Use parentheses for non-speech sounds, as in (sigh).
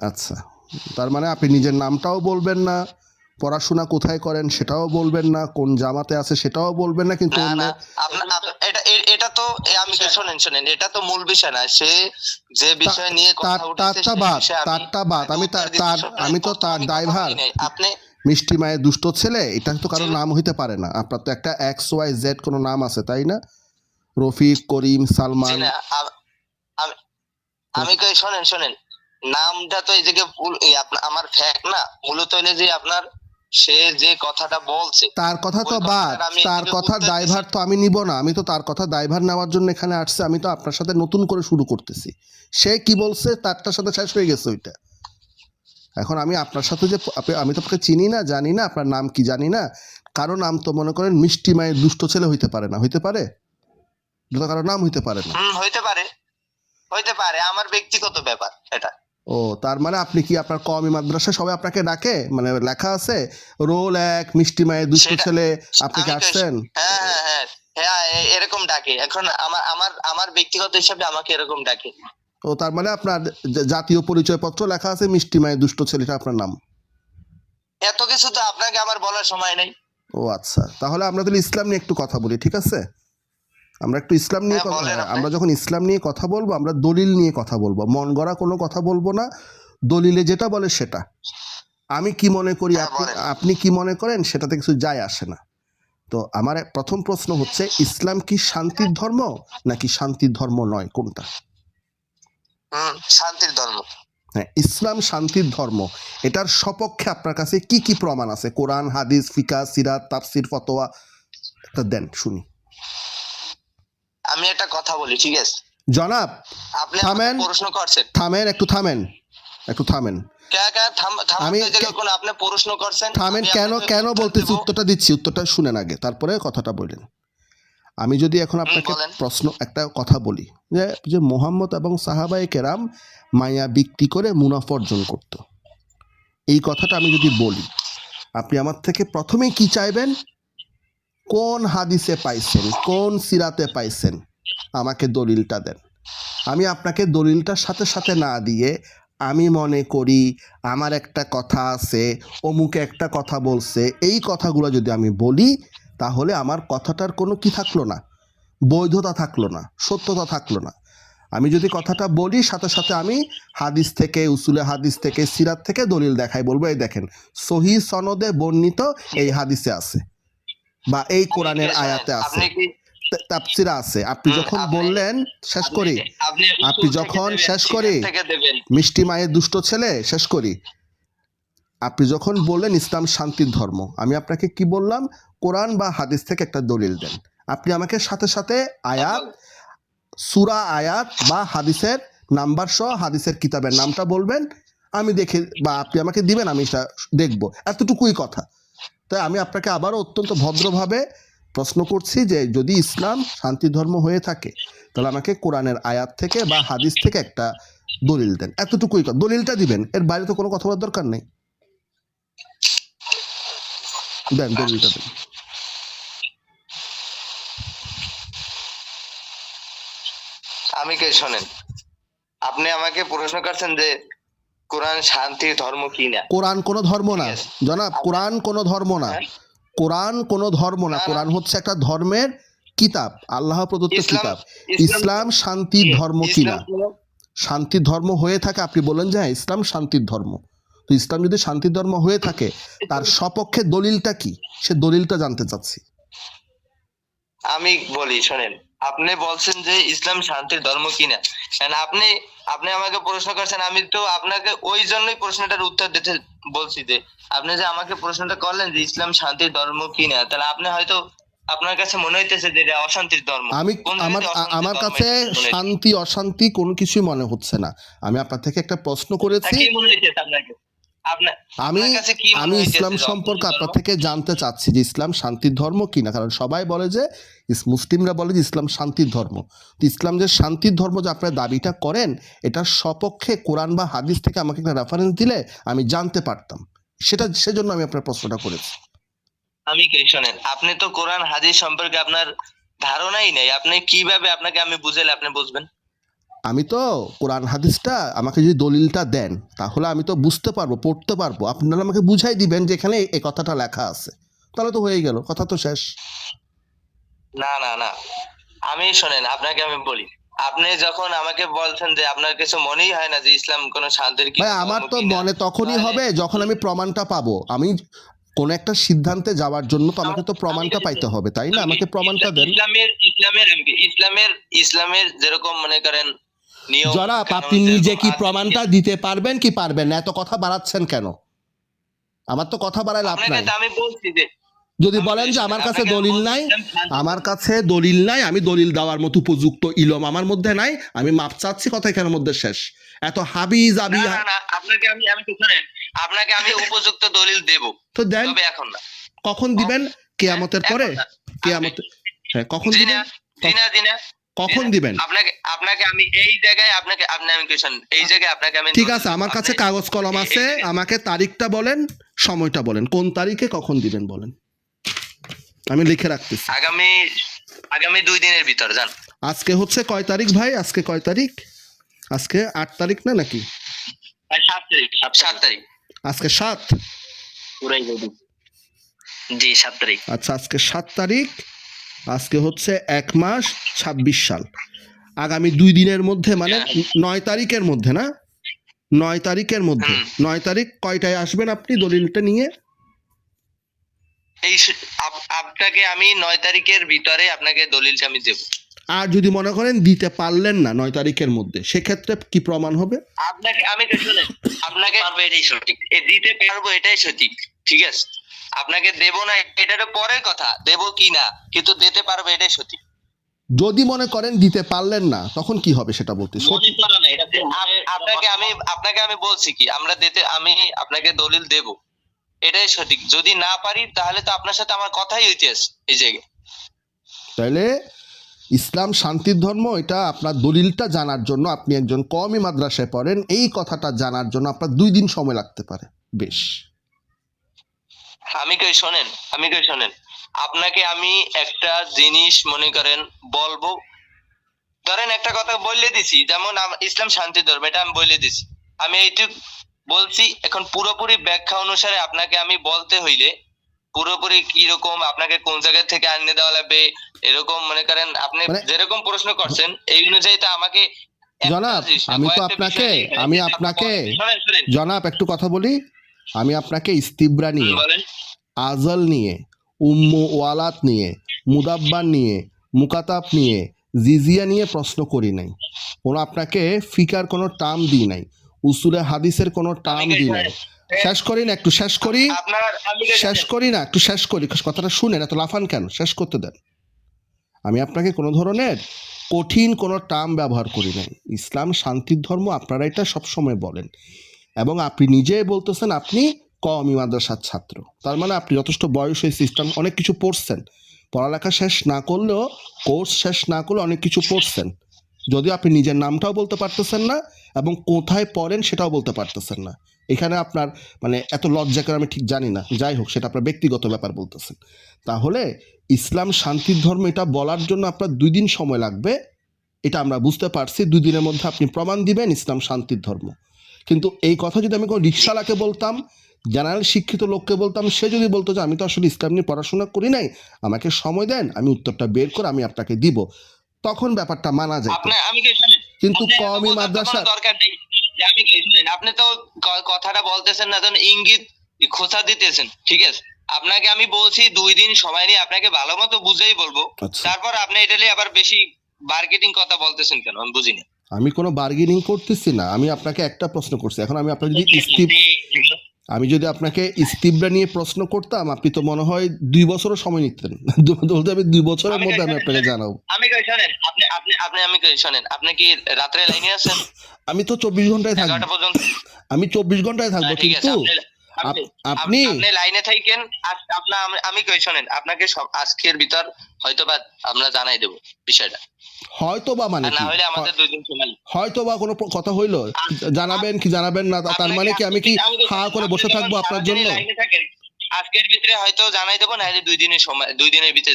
আচ্ছা। তার মানে আপনি নিজের নামটাও বলবেন না পড়াশোনা কোথায় করেন সেটাও বলবেন না কোন জামাতে আছে সেটাও বলবেন না কিন্তু এটা এটা তো আমি তো শোনেন শোনেন এটা তো মূল বিষয় না সে যে বিষয় নিয়ে কথা উঠেছে তারটা বাদ, আমি তার- আমি তো তার ড্রাইভার। আপনি মিষ্টি মায়ের দুষ্ট ছেলে এটা তো কারও নাম হইতে পারে না। আপনার তো একটা এক্স ওয়াই জেড কোনো নাম আছে তাই না? রফিক করিম সালমান। আমি আমি কই শোনেন শোনেন। নামটা তো এই আপনার আমার ফ্যাক না মূলত হইলে যে আপনার সে যে কথাটা বলছে তার কথা তো বাদ তার কথা ড্রাইভার তো আমি নিব না আমি তো তার কথা ড্রাইভার নেওয়ার জন্য এখানে আসছে আমি তো আপনার সাথে নতুন করে শুরু করতেছি। সে কি বলছে তারটার সাথে শেষ হয়ে গেছে ওইটা। এখন আমি আপনার সাথে যে আমি তো আপনাকে চিনি না জানি না আপনার নাম কি জানি না কারও নাম তো মনে করেন মিষ্টি মায়ের দুষ্ট ছেলে হইতে পারে না হইতে পারে? কারও নাম হইতে পারে না। হইতে পারে হইতে পারে আমার ব্যক্তিগত ব্যাপার এটা। ও তার মানে আপনি কি আপনার কমি মাদ্রাসা সবাই আপনাকে ডাকে? মানে লেখা আছে রোল এক মিষ্টি মায়ের দুষ্ট ছেলে আপনি কি আসছেন? হ্যাঁ হ্যাঁ হ্যাঁ হ্যাঁ এরকম ডাকে। এখন আমার আমার আমার ব্যক্তিগত হিসাবে আমাকে এরকম ডাকে। ও তার মানে আপনার জাতীয় পরিচয়পত্র লেখা আছে মিষ্টি মায়ের দুষ্ট ছেলেটা আপনার নাম এত কিছু তো আপনাকে আমার বলার সময় নেই। ও আচ্ছা। তাহলে আমরা তাহলে ইসলাম নিয়ে একটু কথা বলি ঠিক আছে? আমরা একটু ইসলাম নিয়ে হ্যাঁ, কথা হ্যাঁ, আমরা যখন ইসলাম নিয়ে কথা বলব আমরা দলিল নিয়ে কথা বলব। মন গড়া কোনো কথা বলব না দলিলে যেটা বলে সেটা। আমি কি মনে করি হ্যাঁ, আপনি আপনি কি মনে করেন সেটাতে কিছু যায় আসে না। তো আমার প্রথম প্রশ্ন হচ্ছে ইসলাম কি শান্তির ধর্ম নাকি শান্তির ধর্ম নয়? কোনটা? শান্তির ধর্ম। হ্যাঁ ইসলাম শান্তির ধর্ম। এটার সপক্ষে আপনার কাছে কি কি প্রমাণ আছে? কোরআন হাদিস ফিকা সিরাত তাফসির ফতোয়া। একটা দেন শুনি। আমি একটা কথা বলি ঠিক আছে? জনাব আপনি থামেন। প্রশ্ন করছেন। থামেন একটু থামেন। একটু থামেন। আমি আমি কে- কোন আপনি প্রশ্ন করছেন? থামেন কেন কেন বলতেছি? উত্তরটা দিচ্ছি উত্তরটা শুনেন আগে তারপরে কথাটা বললেন আমি যদি এখন আপনাকে প্রশ্ন একটা কথা বলি যে যে মোহাম্মদ এবং সাহাবাই কেরাম মায়া বিক্রি করে মুনাফা অর্জন করত। এই কথাটা আমি যদি বলি আপনি আমার থেকে প্রথমেই কি চাইবেন? কোন হাদিসে পাইছেন? কোন সিরাতে পাইছেন? আমাকে দলিলটা দেন। আমি আপনাকে দলিলটার সাথে সাথে না দিয়ে আমি মনে করি আমার একটা কথা আছে অমুকে একটা কথা বলছে এই কথাগুলো যদি আমি বলি তাহলে আমার কথাটার কোনো কি থাকল না? বৈধতা থাকল না সত্যতা থাকল না। আমি যদি কথাটা বলি সাথে সাথে আমি হাদিস থেকে উসুলে হাদিস থেকে সিরাত থেকে দলিল দেখাই বলব এই দেখেন সহি সনদে বর্ণিত এই হাদিসে আছে বা এই কোরআনের আয়াতে আছে। আপনি কি তা- তাফসিরে আছে। আপনি যখন বললেন শেষ করি। আপনি যখন শেষ করি, মিষ্টি মায়ের দুষ্ট ছেলে শেষ করি। আপনি যখন বললেন ইসলাম শান্তির ধর্ম আমি আপনাকে কি বললাম? কোরআন বা হাদিস থেকে একটা দলিল দেন। আপনি আমাকে সাথে সাথে আয়াত সুরা আয়াত বা হাদিসের নাম্বার সহ হাদিসের কিতাবের নামটা বলবেন। আমি দেখে বা আপনি আমাকে দিবেন আমি সেটা দেখব। এতটুকুই কথা। তাই আমি আপনাকে আবারও অত্যন্ত ভদ্রভাবে প্রশ্ন করছি যে যদি ইসলাম শান্তি ধর্ম হয়ে থাকে তাহলে আমাকে কোরআনের আয়াত থেকে বা হাদিস থেকে একটা দলিল দেন। এতটুকুই দলিলটা দিবেন এর বাইরে তো কোনো কথা বলার দরকার নেই। দেন দলিলটা দেন। আমি কে শোনেন। আপনি আমাকে প্রশ্ন করছেন যে কোরআন শান্তির ধর্ম কি না? কোরআন কোনো ধর্ম না. জনাব কোরআন কোনো ধর্ম না। হ্যাঁ? কোরআন কোনো ধর্ম না। কোরআন হচ্ছে একটা ধর্মের কিতাব আল্লাহ প্রদত্ত কিতাব। ইসলাম শান্তির ধর্ম কিনা? শান্তির ধর্ম হয়ে থাকে আপনি বলেন যে হ্যাঁ ইসলাম শান্তির ধর্ম। তো ইসলাম যদি শান্তির ধর্ম হয়ে থাকে তার সপক্ষে দলিলটা কি? সে দলিলটা জানতে চাচ্ছি। আমি বলি শোনেন। আপনি বলছেন যে ইসলাম শান্তির ধর্ম কিনা? আপনি আপনি আমাকে প্রশ্ন করছেন আমি তো আপনাকে ওই জন্যই প্রশ্নটার উত্তর দিতে বলছি যে আপনি যে আমাকে প্রশ্নটা করলেন যে ইসলাম শান্তির ধর্ম কিনা তাহলে আপনি হয়তো আপনার কাছে মনে হইতেছে যে এটা অশান্তির ধর্ম। আমি আমার আমার কাছে? শান্তি অশান্তি কোনো কিছুই মনে হচ্ছে না। আমি আপনার থেকে একটা প্রশ্ন করেছি। কি মনে হইতেছে আপনাকে? আমি আমি ইসলাম সম্পর্কে আপনার থেকে জানতে চাচ্ছি যে ইসলাম শান্তির ধর্ম কিনা কারণ সবাই বলে যে মুসলিমরা বলে যে ইসলাম শান্তির ধর্ম। তো ইসলাম যে শান্তির ধর্ম যে আপনার দাবিটা করেন এটার সপক্ষে কোরআন বা হাদিস থেকে আমাকে একটা রেফারেন্স দিলে আমি জানতে পারতাম। সেটা সেজন্য আমি আপনার প্রশ্নটা করেছি। আমি কে শোনেন আপনি তো কোরআন হাদিস সম্পর্কে আপনার ধারণাই নেই। আপনি কীভাবে আপনাকে আমি বুঝাইলে আপনি বুঝবেন? আমি তো কোরআন হাদিসটা আমাকে যদি দলিলটা দেন তাহলে আমি তো বুঝতে পারব পড়তে পারব। আপনারা আমাকে বুঝাই দিবেন যে এখানে এই কথাটা লেখা আছে। তাহলে তো হয়ে গেল কথা তো শেষ। না না না। আমি শোনেন আপনাকে আমি বলি। আপনি যখন আমাকে বলছেন যে আপনার কিছু মনেই হয় না যে ইসলাম কোন শান্তির কি ভাই আমার তো মনে তখনই হবে যখন আমি প্রমাণটা পাবো। আমি কোন একটা সিদ্ধান্তে যাওয়ার জন্য তো আমাকে তো প্রমাণটা পাইতে হবে তাই না? আমাকে প্রমাণটা দেন। ইসলামের ইসলামের ইসলামের ইসলামের যেরকম মনে করেন জনাব আপনি নিজে কি প্রমাণটা দিতে পারবেন কি পারবেন না? এত কথা বাড়াচ্ছেন কেন? আমার তো কথা বাড়ায় লাভ নাই। আমি বলছি যে যদি বলেন যে আমার কাছে দলিল নাই আমার কাছে দলিল নাই আমি দলিল দেওয়ার মতো উপযুক্ত ইলম আমার মধ্যে নাই আমি মাপ চাচ্ছি কথা এখানের মধ্যে শেষ। এত হাবি জাবি আপনাকে আমি আমি শোনেন আপনাকে আমি উপযুক্ত দলিল দেব। তো দেন। তবে এখন না। কখন দিবেন? কেয়ামতের পরে। কেয়ামতের হ্যাঁ কখন দিবেন? না জি না জি না কখন দিবেন? আপনাকে আপনাকে আমি এই জায়গায় আপনাকে আপনি আমি কোয়েশন এই জায়গায় আপনাকে আমি ঠিক আছে আমার কাছে কাগজ কলম আছে আমাকে তারিখটা বলেন সময়টা বলেন কোন তারিখে কখন দিবেন বলেন। আমি লিখে রাখতেছি। আগামী আগামী দুই দিনের ভিতর যান আজকে হচ্ছে কয় তারিখ ভাই? আজকে কয় তারিখ? আজকে আট তারিখ না নাকি? সাত তারিখ সাত তারিখ। আজকে সাত? পুরাই জি সাত তারিখ। আচ্ছা আজকে সাত তারিখ। আজকে হচ্ছে এক মাস ছাব্বিশ সাল। আগামী দুই দিনের মধ্যে মানে নয় তারিখের মধ্যে না? নয় তারিখের মধ্যে। নয় তারিখ কয়টায় আসবেন আপনি দলিলটা নিয়ে? এই আপনাকে আমি নয় তারিখের ভিতরে আপনাকে দলিলটা আমি দেব। আর যদি মনে করেন দিতে পারলেন না নয় তারিখের মধ্যে সেক্ষেত্রে কি প্রমাণ হবে? আপনাকে আমি শুনেন আপনাকে পারব এটাই সঠিক। দিতে পারব এটাই সঠিক। ঠিক আছে? আপনাকে দেব না এটা তো পরের কথা। দেব কি না কিন্তু দিতে পারবে এটাই সঠিক যদি মনে করেন দিতে পারলেন না তখন কি হবে সেটা বলতে? সঠিক আপনাকে আমি আপনাকে আমি বলছি কি আমরা দিতে আমি আপনাকে দলিল দেব। এটাই সঠিক। যদি না পারি তাহলে তো আপনার সাথে আমার কথাই হইতেছে এই জায়গায় তাহলে ইসলাম শান্তির ধর্ম এটা আপনার দলিলটা জানার জন্য আপনি একজন কমই মাদ্রাসায় পড়েন এই কথাটা জানার জন্য আপনার দুই দিন সময় লাগতে পারে বেশ। আমি কই শোনেন আমি কই শোনেন। আপনাকে আমি একটা জিনিস মনে করেন বলব। ধরেন একটা কথা বলে দিছি যেমন ইসলাম শান্তি ধর্ম এটা আমি বলে দিছি। আমি এইটুক বলছি এখন পুরোপুরি ব্যাখ্যা অনুসারে আপনাকে আমি বলতে হইলে পুরোপুরি কি রকম আপনাকে কোন জায়গা থেকে আনিয়ে দেওয়া লাগবে এরকম মনে করেন আপনি মানে- যেরকম প্রশ্ন করছেন এই অনুযায়ী তো আমাকে জনাব, আমি তো আপনাকে- আমি আপনাকে- জনাব একটু কথা বলি। আমি আপনাকে ইস্তিবরা নিয়ে আজল নিয়ে উম্মু ওয়ালাত নিয়ে মুদাব্বার নিয়ে মুকাতাব নিয়ে জিজিয়া নিয়ে প্রশ্ন করি নাই। কোনো আপনাকে ফিকার কোনো টার্ম দিই নাই উসুলে হাদিসের কোনো টার্ম দিই নাই। শেষ করি না একটু শেষ করি। শেষ করি না একটু শেষ করি। কথাটা শুনেন এত লাফান কেন? শেষ করতে দেন। আমি আপনাকে কোনো ধরনের কঠিন কোনো টার্ম ব্যবহার করি নাই। ইসলাম শান্তির ধর্ম আপনারা এটা সবসময় বলেন। এবং আপনি নিজে বলতেছেন, আপনি কওমি মাদ্রাসার ছাত্র। তার মানে আপনি যথেষ্ট বয়স হয়ে সিস্টেম অনেক কিছু পড়ছেন। পড়ালেখা শেষ না করলেও কোর্স শেষ না করলে অনেক কিছু পড়ছেন। যদিও আপনি নিজের নামটাও বলতে পারতেছেন না এবং কোথায় পড়েন সেটাও বলতে পারতেছেন না। এখানে আপনার মানে এত লজ্জা করে আমি ঠিক জানি না। যাই হোক, সেটা আপনার ব্যক্তিগত ব্যাপার বলতেছেন। তাহলে ইসলাম শান্তির ধর্ম এটা বলার জন্য আপনার দুই দিন সময় লাগবে। এটা আমরা বুঝতে পারছি। দুই দিনের মধ্যে আপনি প্রমাণ দিবেন ইসলাম শান্তির ধর্ম। কিন্তু এই কথা যদি আমি কোনো রিক্সাওয়ালাকে বলতাম জেনারেল শিক্ষিত লোককে বলতাম সে যদি বলতো যে আমি তো আসলে ইসলাম নিয়ে পড়াশোনা করি নাই আমাকে সময় দেন আমি উত্তরটা বের করে আমি আপনাকে দিব তখন ব্যাপারটা মানা যায়। কিন্তু তো মাদ্রাসা দরকার নেই। আমি কি শুনেন? আপনি তো কথাটা বলতেছেন না ইঙ্গিত খোঁচা দিতেছেন ঠিক আছে? আপনাকে আমি বলছি দুই দিন সময় নিয়ে আপনাকে ভালো মতো বুঝেই বলব। আচ্ছা। তারপর আপনি এটা নিয়ে আবার বেশি মার্কেটিং কথা বলতেছেন কেন? আমি বুঝিনি। আমি কোনো বার্গেনিং করতেছি না আমি আপনাকে একটা প্রশ্ন করছি। এখন আমি আপনাকে যদি ইস্তিব আমি যদি আপনাকে ইস্তিবরা নিয়ে প্রশ্ন করতাম আপনি তো মনে হয় দুই বছরও সময় নিতেন। (laughs) বলতে আমি দুই বছরের মধ্যে আমি আপনাকে জানাব। আমি কই শোনেন? আপনি আপনি আপনি আমি কই শোনেন? আপনি কি রাত্রে লাইনে আছেন? আমি তো চব্বিশ ঘন্টায় থাকব আমি চব্বিশ ঘন্টায় থাকব হ্যাঁ, ঠিক আছে। কিন্তু আপনি- আপনি আপ- আপনি আপ- আপনি লাইনে থাকেন আপনা আমি- কই শুনেন আপনাকে সব আজকের ভিতর হয়তোবা আমরা জানাই দেব বিষয়টা। হয়তোবা মানে না হলে আমাদের দুই দিন সময় হয়তোবা কোনো কথা হইল? জানাবেন কি জানাবেন না? তার মানে কি আমি কি হা করে বসে থাকব আপনার জন্য? আজকের ভিতরে হয়তো জানাই দেবো না হলে দুই দিনের সময় দুই দিনের ভিতরে